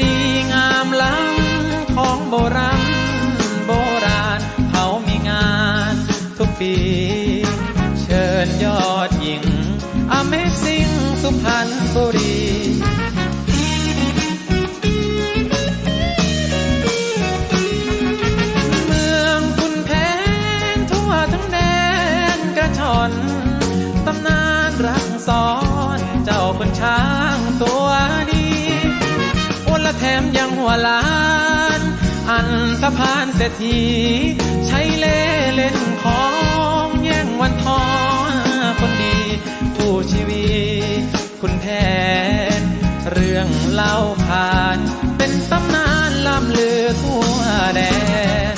ดีงามล้ำของโบราณ แถมยังหัวล้าน อันสะพานเศรษฐีใช้เล่เล่นของแย่งวันทองคนดี ผู้ชีวีคุณแผนเรื่องเล่าผ่านเป็นตำนานล่ำลือทั่วแดน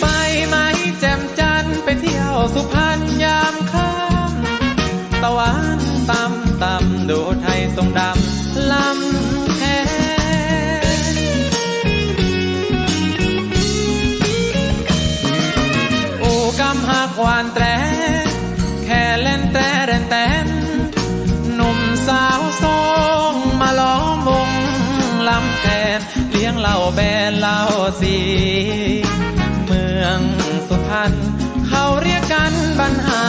ไปไหมแจ่มจันทร์ไปเที่ยวสุพรรณยามค่ำตะวัน วานแตรแค่เล่นแต่เล่นแต่นหนุ่มสาวสองมาล้อมวงลำแทนเลี้ยงเหล่าแบนเหล่าสีเมืองสุพรรณเขาเรียกกันบรรหา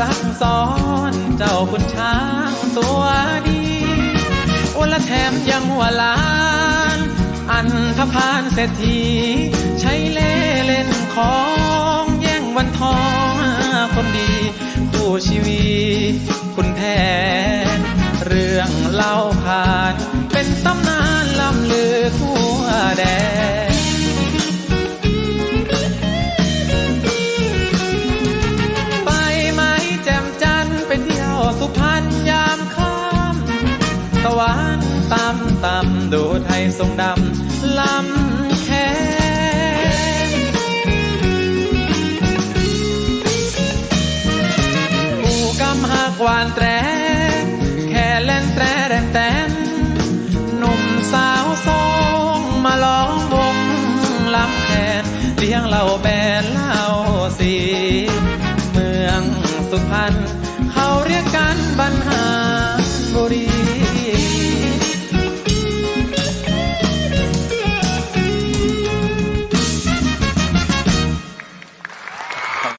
รักซ้อนเจ้าคุณช้างตัวดีอ้วนและแถมยังหัวล้าน อันทพานเศรษฐี ใช้เล่เล่นของแย่งวันทองคนดีคู่ชีวี คุณแผนเรื่องเล่าำดูไทยทรงดำลำแค่อูกำหักวานแตรแค่เล่นแตรแรนแตนหนุ่มสาวทรงมาล้อมวงลำแคนเลี้ยงเหล่าแบนเหล่าสี เมืองสุพรรณเขาเรียกกันบรรหา